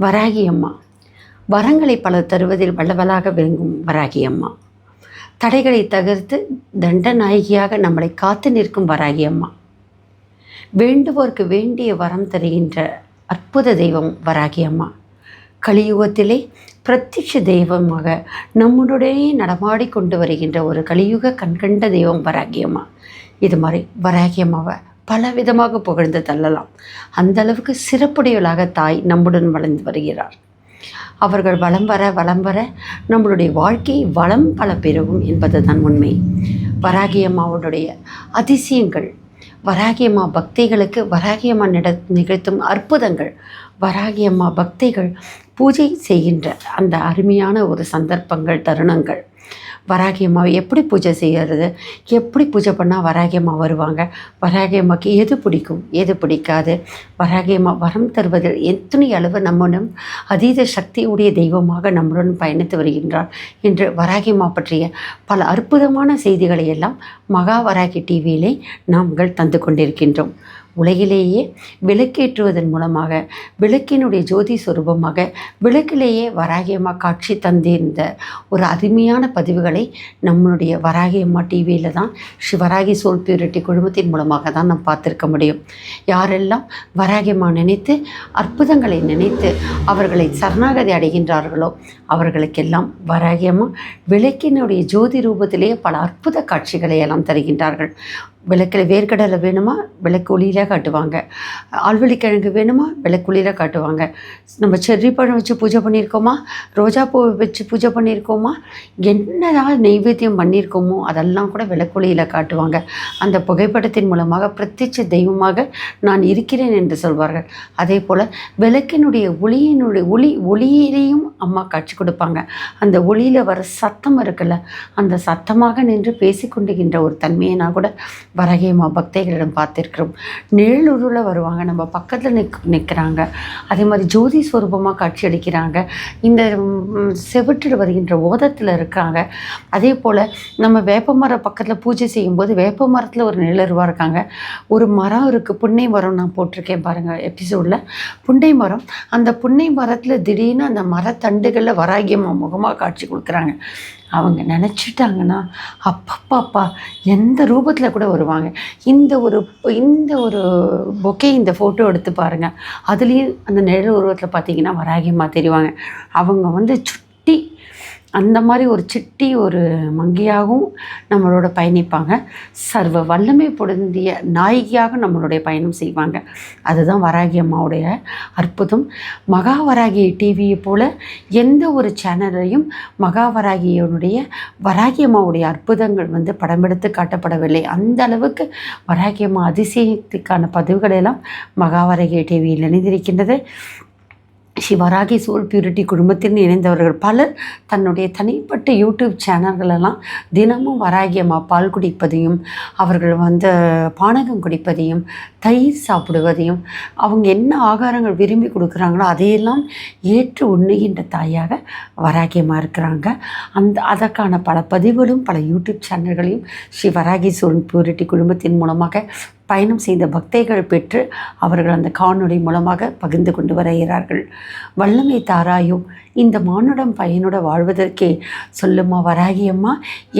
வராகி அம்மா வரங்களை பல தருவதில் வல்லவலாக விளங்கும் வராகி அம்மா தடைகளை தகர்த்து தண்டநாயகியாக நம்மளை காத்து நிற்கும் வராகி அம்மா வேண்டுவோர்க்கு வேண்டிய வரம் தருகின்ற அற்புத தெய்வம் வராகி அம்மா கலியுகத்திலே பிரத்யட்ச தெய்வமாக நம்முடைய நடமாடி கொண்டு வருகின்ற ஒரு கலியுக கண்கண்ட தெய்வம் வராகியம்மா. இது மாதிரி வராகியம்மாவை பல விதமாக புகழ்ந்து தள்ளலாம். அந்த அளவுக்கு சிறப்புடையவளாக தாய் நம்முடன் வளர்ந்து வருகிறார். அவர்கள் வளம் வர வளம் வர நம்மளுடைய வாழ்க்கை வளம் பல பெருகும் என்பது தான் உண்மை வராகியம்மாவுடைய அதிசயங்கள் வராகியம்மா பக்திகளுக்கு வராகியம்மா நிட நிகழ்த்தும் அற்புதங்கள் வராகியம்மா பக்திகள் பூஜை செய்கின்ற அந்த அருமையான ஒரு சந்தர்ப்பங்கள் தருணங்கள். வராகியம்மாவை எப்படி பூஜை செய்கிறது எப்படி பூஜை பண்ணால் வராகியம்மா வருவாங்க? வராகியம்மாக்கு எது பிடிக்கும்? எது பிடிக்காது? வராகியம்மா வரம் தருவதில் எத்தனை அளவு நம்முடன் அதீத சக்தியுடைய தெய்வமாக நம்முடன் பயணித்து வருகின்றார் என்று வராகியம்மா பற்றிய பல அற்புதமான செய்திகளை எல்லாம் மகா வராகி டிவியிலே நாங்கள் தந்து கொண்டிருக்கின்றோம். உலகிலேயே விளக்கேற்றுவதன் மூலமாக விளக்கினுடைய ஜோதி சுரூபமாக விளக்கிலேயே வராகியம்மா காட்சி தந்திருந்த ஒரு அருமையான பதிவுகளை நம்மளுடைய வராகியம்மா டிவியில் தான் ஸ்ரீ வராகி சோல் பியூரிட்டி குழுமத்தின் மூலமாக தான் நாம் பார்த்துருக்க முடியும். யாரெல்லாம் வராகியம்மா நினைத்து அற்புதங்களை நினைத்து அவர்களை சரணாகதி அடைகின்றார்களோ அவர்களுக்கெல்லாம் வராகியம்மா விளக்கினுடைய ஜோதி ரூபத்திலேயே பல அற்புத காட்சிகளை எல்லாம் தருகின்றார்கள். விளக்கில் வேர்க்கடலை வேணுமா? விளக்கு ஒளியில் காட்டுவாங்க. ஆழ்வெளிக்கிழங்கு வேணுமா? விளக்கு ஒளியில் காட்டுவாங்க. நம்ம செர்ரி பழம் வச்சு பூஜை பண்ணியிருக்கோமா? ரோஜா பூ வச்சு பூஜை பண்ணியிருக்கோமா? என்னதான் நெய்வேத்தியம் பண்ணியிருக்கோமோ அதெல்லாம் கூட விளக்கொளியில் காட்டுவாங்க. அந்த புகைப்படத்தின் மூலமாக பிரத்யட்ச தெய்வமாக நான் இருக்கிறேன் என்று சொல்வார்கள். அதே போல் விளக்கினுடைய ஒளியினுடைய ஒளி ஒளியிலையும் அம்மா காட்சி கொடுப்பாங்க. அந்த ஒளியில் வர சத்தம் இருக்குல்ல அந்த சத்தமாக நின்று பேசிக்கொண்டுகின்ற ஒரு தன்மையை நான் கூட வரகேமா பக்தைகளிடம் பார்த்துருக்கிறோம் நிழலுருவில் வருவாங்க. நம்ம பக்கத்தில் நிக் நிற்கிறாங்க அதே மாதிரி ஜோதி ஸ்வரூபமாக காட்சி அளிக்கிறாங்க. இந்த செவிட்டில் வருகின்ற ஓதத்தில் இருக்காங்க. அதே போல் நம்ம வேப்ப மரம் பக்கத்தில் பூஜை செய்யும்போது வேப்ப மரத்தில் ஒரு நிழருவாக இருக்காங்க. ஒரு மரம் இருக்குது புன்னை மரம் நான் போட்டிருக்கேன் பாருங்கள் எபிசோடில் புன்னை மரம். அந்த புன்னை மரத்தில் திடீர்னு அந்த மரத்தண்டுகளில் வராகியமாக முகமாக காட்சி கொடுக்குறாங்க. அவங்க நினச்சிட்டாங்கன்னா அப்பப்பாப்பா எந்த ரூபத்தில் கூட வருவாங்க. இந்த ஒரு இந்த ஒரு பொக்கே இந்த ஃபோட்டோ எடுத்து பாருங்கள் அதுலேயும் அந்த நிழல் உருவத்தில் பார்த்தீங்கன்னா வராகியமாக தெரிவாங்க அவங்க வந்து சுட்டி அந்த மாதிரி ஒரு சிட்டி ஒரு மங்கையாகவும் நம்மளோட பயணிப்பாங்க. சர்வ வல்லமை பொருந்திய நாயகியாக நம்மளுடைய பயணம் செய்வாங்க. அதுதான் வராகி அம்மாவுடைய அற்புதம். மகாவராகி டிவியை போல் எந்த ஒரு சேனலையும் மகாவராகியனுடைய வராகி அம்மாவுடைய அற்புதங்கள் வந்து படம் எடுத்து காட்டப்படவில்லை. அந்த அளவுக்கு வராகி அம்மா அதிசயத்துக்கான பதிவுகள் எல்லாம் மகாவராகி டிவியில் இணைந்திருக்கின்றது. சிவராகி சோல் பியூரிட்டி குடும்பத்தில் இணைந்தவர்கள் பலர் தன்னுடைய தனிப்பட்ட யூடியூப் சேனல்களெல்லாம் தினமும் வராகி அம்மா பால் குடிப்பதையும் அவர்கள் வந்து பானகம் குடிப்பதையும் தயிர் சாப்பிடுவதையும் அவங்க என்ன ஆகாரங்கள் விரும்பி கொடுக்குறாங்களோ அதையெல்லாம் ஏற்று உண்ணுகின்ற தாயாக வராகியமாக இருக்கிறாங்க. அந்த அதற்கான பல பதிவுகளும் பல யூடியூப் சேனல்களையும் ஸ்ரீ வராகி சோல் பியூரிட்டி குடும்பத்தின் மூலமாக பயணம் செய்த பக்தைகள் பெற்று அவர்கள் அந்த காணொளி மூலமாக பகிர்ந்து கொண்டு வருகிறார்கள் வல்லமை தாராயும் இந்த மானுடம் பையனோட வாழ்வதற்கே. சொல்லுமா வராகியம்மா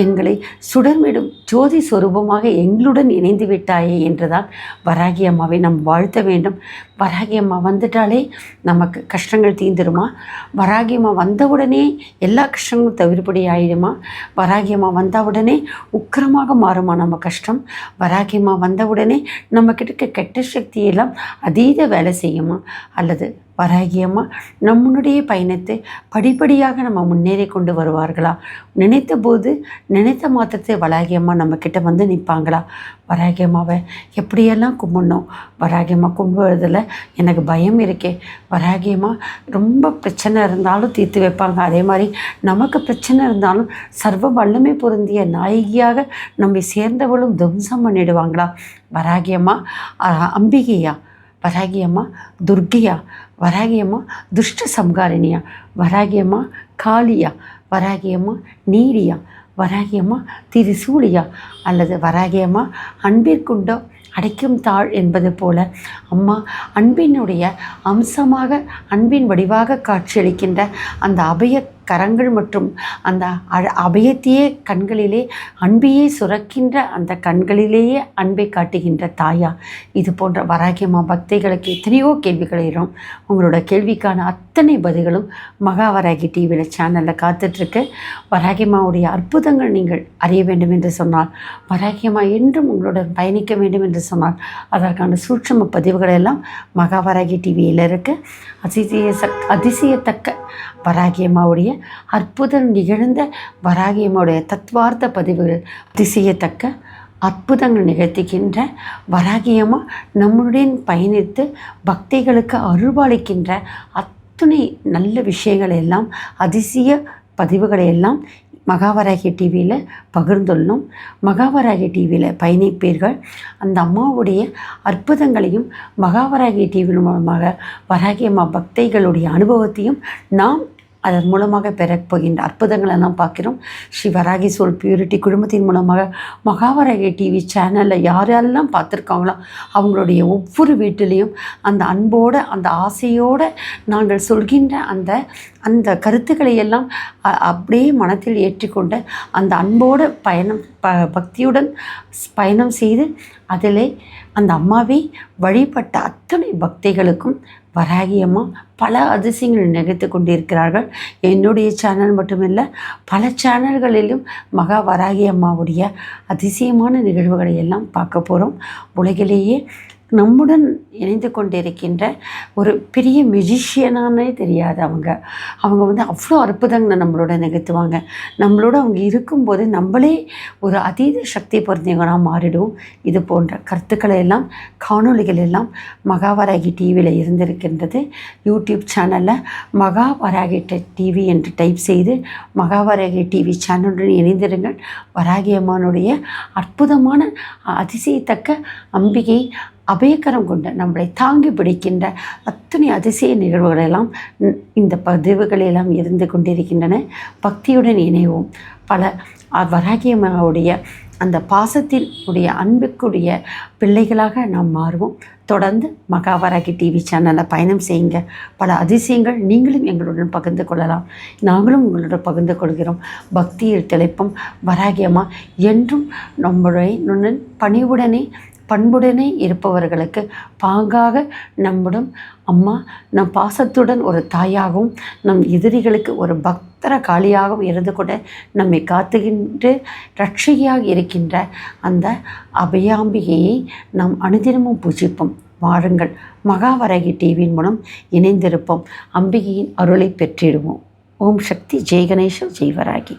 எங்களை சுடர்மிடும் ஜோதி சொரூபமாக எங்களுடன் இணைந்து விட்டாயே என்றுதான் வராகி அம்மாவை நாம் வாழ்த்த வேண்டும். வராகி அம்மா வந்துட்டாலே நமக்கு கஷ்டங்கள் தீந்துருமா வராகி அம்மா வந்தவுடனே எல்லா கஷ்டங்களும் தவிர்ப்படி ஆயிடுமா? வராகி அம்மா வந்தவுடனே உக்கிரமாக மாறுமா நம்ம கஷ்டம்? வராகி அம்மா வந்தவுடனே நம்ம கிட்ட கெட்ட சக்தியெல்லாம் அதீத வேலை செய்யுமா? அல்லது வராகியம்மா. நம்மளுடைய பயணத்தை படிப்படியாக நம்ம முன்னேறி கொண்டு வருவார்களா? நினைத்த போது நினைத்த மாத்திரத்தை வராகியம்மா நம்ம கிட்ட வந்து நிற்பாங்களா? வராகியம்மாவை எப்படியெல்லாம் கும்பிடணும்? வராகியம்மா கும்பிடுறதுல எனக்கு பயம் இருக்கே. வராகியம்மா ரொம்ப பிரச்சனை இருந்தாலும் தீர்த்து வைப்பாங்க. அதே மாதிரி நமக்கு பிரச்சனை இருந்தாலும் சர்வ வல்லமை பொருந்திய நாயகியாக நம்மை சேர்ந்தவளும் துவம்சம் பண்ணிடுவாங்களா? வராகியம்மா அம்பிகையா? வராகியம்மா துர்கையா வராகியம்மா துஷ்ட சம்காரிணியா வராகியம்மா காளியா வராகியம்மா நீரியா வராகியம்மா திரிசூலியா அல்லது வராகியம்மா அன்பிற்குண்டோ அடைக்கும் தாழ் என்பது போல அம்மா அன்பினுடைய அம்சமாக அன்பின் வடிவாக காட்சியளிக்கின்ற அந்த அபய கரங்கள் மற்றும் அந்த அபயத்தையே கண்களிலே அன்பையே சுரக்கின்ற அந்த கண்களிலேயே அன்பை காட்டுகின்ற தாயா. இது போன்ற வராகியமா பக்திகளுக்கு எத்தனையோ கேள்விகள் இரும் உங்களோட கேள்விக்கான அத்தனை பதில்களும் மகாவராகி டிவியில் சேனலில் காத்துட்ருக்கு. வராகியமாவுடைய அற்புதங்கள் நீங்கள் அறிய வேண்டும் என்று சொன்னால் வராகியமா என்றும் உங்களுடன் பயணிக்க வேண்டும் என்று சொன்னால் அதற்கான சூட்சம பதிவுகள் எல்லாம் மகா வராகி டிவியில் இருக்குது அதிசய சக் அதிசயத்தக்க வராகியமாவுடைய அற்புதம் நிகழ்ந்த வராகியம்மாவுடைய தத்வார்த்த பதிவுகள் அதிசயத்தக்க அற்புதங்கள் நிகழ்த்துகின்ற வராகியம்மா நம்முடன் பயணித்து பக்திகளுக்கு அருள்பாலிக்கின்ற அத்துணை நல்ல விஷயங்களை எல்லாம் அதிசய பதிவுகளை எல்லாம் மகாவராகி டிவியில் பகிர்ந்துள்ளோம். மகாவராகி டிவியில் பயணிப்பீர்கள். அந்த அம்மாவுடைய அற்புதங்களையும் மகாவராகி டிவியின் மூலமாக வராகி அம்மா பக்தைகளுடைய அனுபவத்தையும் நாம் அதன் மூலமாக பெறப்போகின்ற அற்புதங்களை நாம் பார்க்கிறோம். ஸ்ரீ வராகி சோல் பியூரிட்டி குடும்பத்தின் மூலமாக மகாவராகி டிவி சேனலில் யாரெல்லாம் பார்த்துருக்காங்களோ அவங்களுடைய ஒவ்வொரு வீட்டிலையும் அந்த அன்போடு அந்த ஆசையோடு நாங்கள் சொல்கின்ற அந்த அந்த கருத்துக்களை எல்லாம் அப்படியே மனத்தில் ஏற்றிக்கொண்டு அந்த அன்போடு பயணம் ப பக்தியுடன் பயணம் செய்து அதிலே அந்த அம்மாவை வழிபட்ட அத்தனை பக்திகளுக்கும் வராகியம்மா பல அதிசயங்கள் நிகழ்த்து கொண்டிருக்கிறார்கள். என்னுடைய சேனல் மட்டுமில்லை பல சேனல்களிலும் மகா வராகி அம்மாவுடைய அதிசயமான நிகழ்வுகளை எல்லாம் பார்க்க போகிறோம் உலகிலேயே நம்முடன் இணைந்து கொண்டிருக்கின்ற ஒரு பெரிய மெஜிஷியனானே தெரியாது அவங்க. அவங்க வந்து அவ்வளோ அற்புதங்களை நம்மளோட நிகழ்த்துவாங்க. நம்மளோட அவங்க இருக்கும்போது நம்மளே ஒரு அதீத சக்தி பொருந்தவங்களாக மாறிடும் இது போன்ற கருத்துக்களை எல்லாம் காணொளிகள் எல்லாம் மகாவராகி டிவியில் இருந்திருக்கின்றது. யூடியூப் சேனலில் மகாவராகி டிவி என்று டைப் செய்து மகாவராகி டிவி சேனலுடன் இணைந்திருங்கள். வராகி அம்மானுடைய அற்புதமான அதிசயத்தக்க அம்பிகை அபயக்கரம் கொண்ட நம்மளை தாங்கி பிடிக்கின்ற அத்தனை அதிசய நிகழ்வுகளெல்லாம் இந்த பதிவுகளெல்லாம் இருந்து கொண்டிருக்கின்றன. பக்தியுடன் இணைவோம். பல வராகியமாவுடைய வராகியம்மாவுடைய அந்த பாசத்தில் உடைய அன்புக்குடைய பிள்ளைகளாக நாம் மாறுவோம். தொடர்ந்து மகாவராகி டிவி சேனலில் பயணம் செய்யுங்க. பல அதிசயங்கள் நீங்களும் எங்களுடன் பகிர்ந்து கொள்ளலாம். நாங்களும் உங்களுடன் பகிர்ந்து கொள்கிறோம். பக்தியில் திளைப்பும். வராகியம்மா என்றும் நம்முடைய நுண்ணன் பணிவுடனே பண்புடனே இருப்பவர்களுக்கு பாங்காக நம்முடன் அம்மா நம் பாசத்துடன் ஒரு தாயாகவும் நம் எதிரிகளுக்கு ஒரு பக்தர காளியாகவும் இருந்து கூட நம்மை காத்துகின்ற ரட்சகியாக இருக்கின்ற அந்த அபயாம்பிகையை நாம் அனுதினமும் பூஜிப்போம். வாருங்கள் மகாவரகி டிவியின் மூலம் இணைந்திருப்போம். அம்பிகையின் அருளை பெற்றிடுவோம். ஓம் சக்தி ஜெய் ஜெய்வராகி